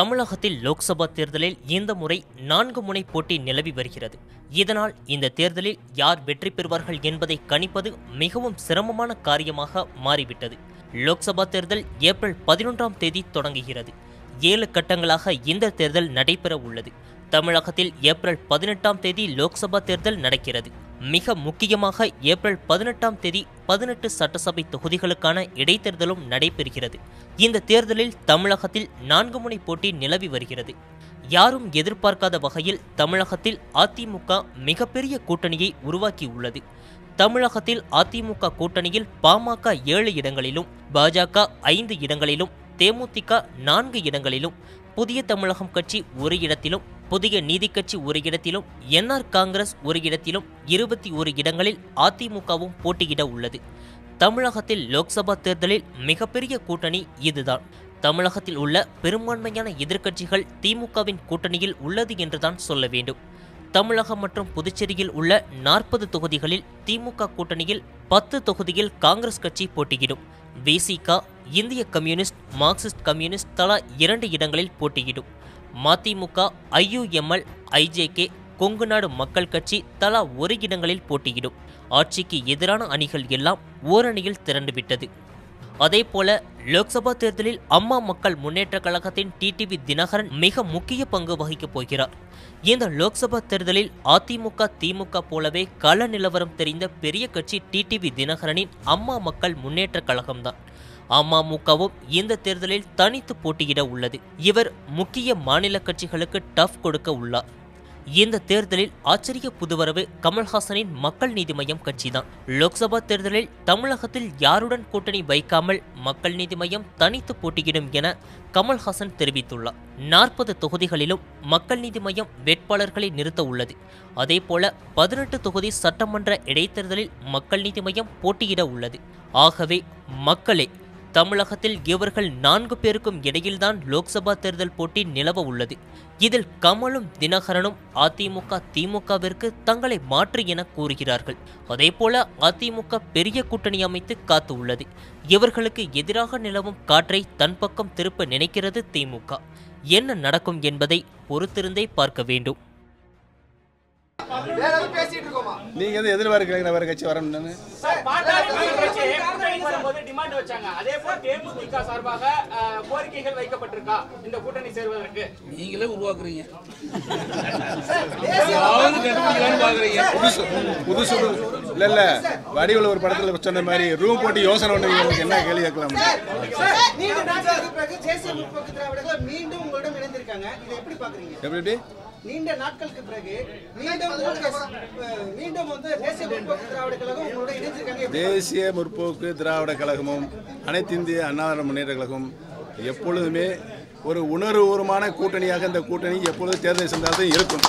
தமிழகத்தில் லோக்சபா தேர்தலில் இந்த முறை நான்கு முனை போட்டி நிலவி வருகிறது. இதனால் இந்த தேர்தலில் யார் வெற்றி பெறுவார்கள் என்பதை கணிப்பது மிகவும் சிரமமான காரியமாக மாறிவிட்டது. லோக்சபா தேர்தல் ஏப்ரல் பதினொன்றாம் தேதி தொடங்குகிறது. ஏழு கட்டங்களாக இந்த தேர்தல் நடைபெற உள்ளது. தமிழகத்தில் ஏப்ரல் பதினெட்டாம் தேதி லோக்சபா தேர்தல் நடக்கிறது. மிக முக்கியமாக ஏப்ரல் பதினெட்டாம் தேதி பதினெட்டு சட்டசபை தொகுதிகளுக்கான இடைத்தேர்தலும் நடைபெறுகிறது. இந்த தேர்தலில் தமிழகத்தில் நான்கு முனை போட்டி நிலவி வருகிறது. யாரும் எதிர்பார்க்காத வகையில் தமிழகத்தில் அதிமுக மிகப்பெரிய கூட்டணியை உருவாக்கியுள்ளது தமிழகத்தில் அதிமுக கூட்டணியில் பாமக ஏழு இடங்களிலும் பாஜக ஐந்து இடங்களிலும் தேமுதிக நான்கு இடங்களிலும் புதிய தமிழகம் கட்சி ஒரு இடத்திலும் புதிய நீதி கட்சி ஒரு இடத்திலும் என்ஆர் காங்கிரஸ் ஒரு இடத்திலும் இருபத்தி ஒரு இடங்களில் அதிமுகவும் போட்டியிட உள்ளது. தமிழகத்தில் லோக்சபா தேர்தலில் மிகப்பெரிய கூட்டணி இதுதான். தமிழகத்தில் உள்ள பெரும்பான்மையான எதிர்க்கட்சிகள் திமுகவின் கூட்டணியில் உள்ளது என்றுதான் சொல்ல வேண்டும். தமிழகம் மற்றும் புதுச்சேரியில் உள்ள நாற்பது தொகுதிகளில் திமுக கூட்டணியில் பத்து தொகுதியில் காங்கிரஸ் கட்சி போட்டியிடும். விசிக இந்திய கம்யூனிஸ்ட் மார்க்சிஸ்ட் கம்யூனிஸ்ட் தலா இரண்டு இடங்களில் போட்டியிடும். மதிமுக ஐயுஎம்எல் ஐஜேகே கொங்குநாடு மக்கள் கட்சி தலா ஒரு இடங்களில் போட்டியிடும். ஆட்சிக்கு எதிரான அணிகள் எல்லாம் ஓரணியில் திரண்டுவிட்டது. அதேபோல லோக்சபா தேர்தலில் அம்மா மக்கள் முன்னேற்ற கழகத்தின் டிடிவி தினகரன் மிக முக்கிய பங்கு வகிக்கப் போகிறார். இந்த லோக்சபா தேர்தலில் அதிமுக திமுக போலவே கள நிலவரம் தெரிந்த பெரிய கட்சி டிடிவி தினகரனின் அம்மா மக்கள் முன்னேற்ற கழகம்தான். அமமுகவும் இந்த தேர்தலில் தனித்து போட்டியிட உள்ளது. இவர் முக்கிய மாநில கட்சிகளுக்கு டஃப் கொடுக்க உள்ளார். இந்த தேர்தலில் ஆச்சரிய புதுவரவு கமல்ஹாசனின் மக்கள் நீதி மய்யம் கட்சிதான். லோக்சபா தேர்தலில் தமிழகத்தில் யாருடன் கூட்டணி வைக்காமல் மக்கள் நீதி மையம் தனித்து போட்டியிடும் என கமல்ஹாசன் தெரிவித்துள்ளார். நாற்பது தொகுதிகளிலும் மக்கள் நீதி மையம் வேட்பாளர்களை நிறுத்த உள்ளது. அதேபோல பதினெட்டு தொகுதி சட்டமன்ற இடைத்தேர்தலில் மக்கள் நீதி மையம் போட்டியிட உள்ளது. ஆகவே மக்களே தமிழகத்தில் இவர்கள் நான்கு பேருக்கும் இடையில்தான் லோக்சபா தேர்தல் போட்டி நிலவ உள்ளது. இதில் கமலும் தினகரனும் அதிமுக திமுகவிற்கு தங்களை மாற்று என கூறுகிறார்கள். அதேபோல அதிமுக பெரிய கூட்டணி அமைத்து காத்து உள்ளது. இவர்களுக்கு எதிராக நிலவும் காற்றை தன் பக்கம் திருப்ப நினைக்கிறது திமுக. என்ன நடக்கும் என்பதை பொறுத்திருந்தே பார்க்க வேண்டும். நீங்க எதிர்பார்க்கிறீங்க வேற கட்சி வரணும்னு? டிமாண்ட் வச்சாங்க. அதே போல் தேமுதிக சார்பாக கோரிக்கைகள் வைக்கப்பட்டிருக்கா? இந்த கூட்டணி சேர்வதற்கு. நீங்களே உருவாக்குறீங்க. புதுசு புதுசு இல்ல இல்ல. வடிவில் ஒரு படத்துல சொன்ன மாதிரி ரூம் போட்டு யோசனை பண்ணுவீங்க என்ன கேள்வி கேட்கலாம்? மீண்டும் உங்களிடம் இணைந்திருக்காங்க. இதை எப்படி பாக்குறீங்க? எப்படி எப்படி? நீண்ட நாட்களுக்கு பிறகு மீண்டும் மீண்டும் வந்து தேசிய முற்போக்கு திராவிட கழகம் உங்களோட இணைஞ்சிருக்காங்க தேசிய முற்போக்கு திராவிட கழகமும் அனைத்து இந்திய அண்ணா முன்னேற்ற கழகம் எப்பொழுதுமே ஒரு உணர்வுபூர்வமான கூட்டணியாக இந்த கூட்டணி எப்பொழுது தேர்தல் சென்றாலும் இருக்கும்.